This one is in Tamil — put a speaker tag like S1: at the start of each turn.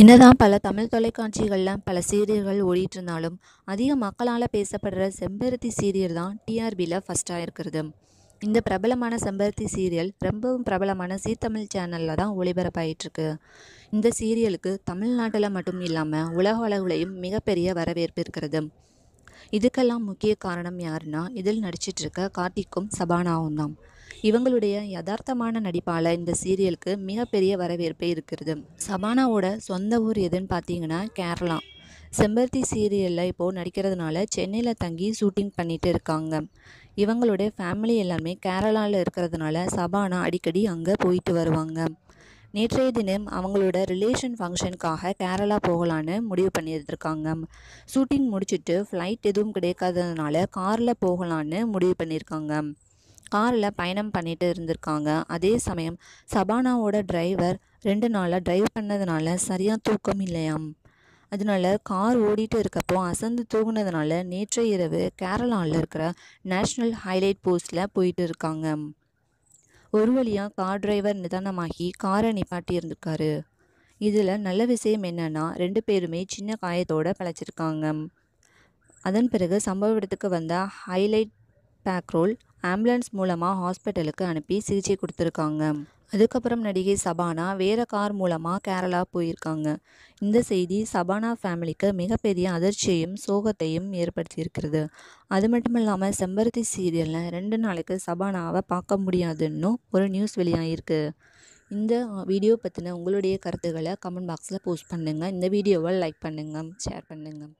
S1: என்னதான் பல தமிழ் தொலைக்காட்சிகளில் பல சீரியல்கள் ஓடிட்டு இருந்தாலும் அதிக மக்களால் பேசப்படுற செம்பருத்தி சீரியல் தான் டிஆர்பியில் ஃபஸ்ட்டாக இருக்கிறது இந்த பிரபலமான செம்பருத்தி சீரியல் ரொம்பவும் பிரபலமான சீ தமிழ் சேனலில் தான் ஒளிபரப்பாயிட்டிருக்கு. இந்த சீரியலுக்கு தமிழ்நாட்டில் மட்டும் இல்லாமல் உலக அளவுலையும் மிகப்பெரிய வரவேற்பு இருக்கிறது. இதுக்கெல்லாம் முக்கிய காரணம் யாருன்னா இதில் நடிச்சிட்ருக்க கார்த்திக்கும் சபானாவும் தான். இவங்களுடைய யதார்த்தமான நடிப்பால் இந்த சீரியலுக்கு மிகப்பெரிய வரவேற்பே இருக்கிறது. சபானாவோட சொந்த ஊர் எதுன்னு பார்த்தீங்கன்னா கேரளா. செம்பருத்தி சீரியலில் இப்போது நடிக்கிறதுனால சென்னையில் தங்கி ஷூட்டிங் பண்ணிட்டு இருக்காங்க. இவங்களுடைய ஃபேமிலி எல்லாமே கேரளாவில் இருக்கிறதுனால சபானா அடிக்கடி அங்கே போயிட்டு வருவாங்க. நேற்றைய தினம் அவங்களோட ரிலேஷன் ஃபங்க்ஷனுக்காக கேரளா போகலான்னு முடிவு பண்ணியிருந்திருக்காங்க. ஷூட்டிங் முடிச்சுட்டு ஃப்ளைட் எதுவும் கிடைக்காததுனால காரில் போகலான்னு முடிவு பண்ணியிருக்காங்க. காரில் பயணம் பண்ணிட்டு இருந்திருக்காங்க. அதே சமயம் சபானாவோட டிரைவர் ரெண்டு நாளாக டிரைவ் பண்ணதுனால சரியாக தூக்கம் இல்லையாம். அதனால கார் ஓடிட்டு இருக்கப்போ அசந்து தூங்கினதுனால நேற்று இரவு கேரளாவில் இருக்கிற நேஷ்னல் ஹைலைட் போஸ்ட்டில் போயிட்டு இருக்காங்க. ஒரு வழியாக கார் டிரைவர் நிதானமாகி காரை நிப்பாட்டி இருந்திருக்காரு. இதில் நல்ல விஷயம் என்னென்னா ரெண்டு பேருமே சின்ன காயத்தோடு பழச்சிருக்காங்க. அதன் பிறகு சம்பவ இடத்துக்கு வந்த ஹைலைட் பேக்ரோல் ஆம்புலன்ஸ் மூலமாக ஹாஸ்பிட்டலுக்கு அனுப்பி சிகிச்சை கொடுத்துருக்காங்க. அதுக்கப்புறம் நடிகை சபானா வேறு கார் மூலமாக கேரளா போயிருக்காங்க. இந்த செய்தி சபானா ஃபேமிலிக்கு மிகப்பெரிய அதிர்ச்சியையும் சோகத்தையும் ஏற்படுத்தியிருக்கிறது. அது மட்டும் இல்லாமல் செம்பருத்தி சீரியலில் ரெண்டு நாளைக்கு சபானாவை பார்க்க முடியாதுன்னும் ஒரு நியூஸ் வெளியாகிருக்கு இந்த வீடியோ பற்றின உங்களுடைய கருத்துக்களை கமெண்ட் பாக்ஸில் போஸ்ட் பண்ணுங்கள் இந்த வீடியோவை லைக் பண்ணுங்கள் ஷேர் பண்ணுங்கள்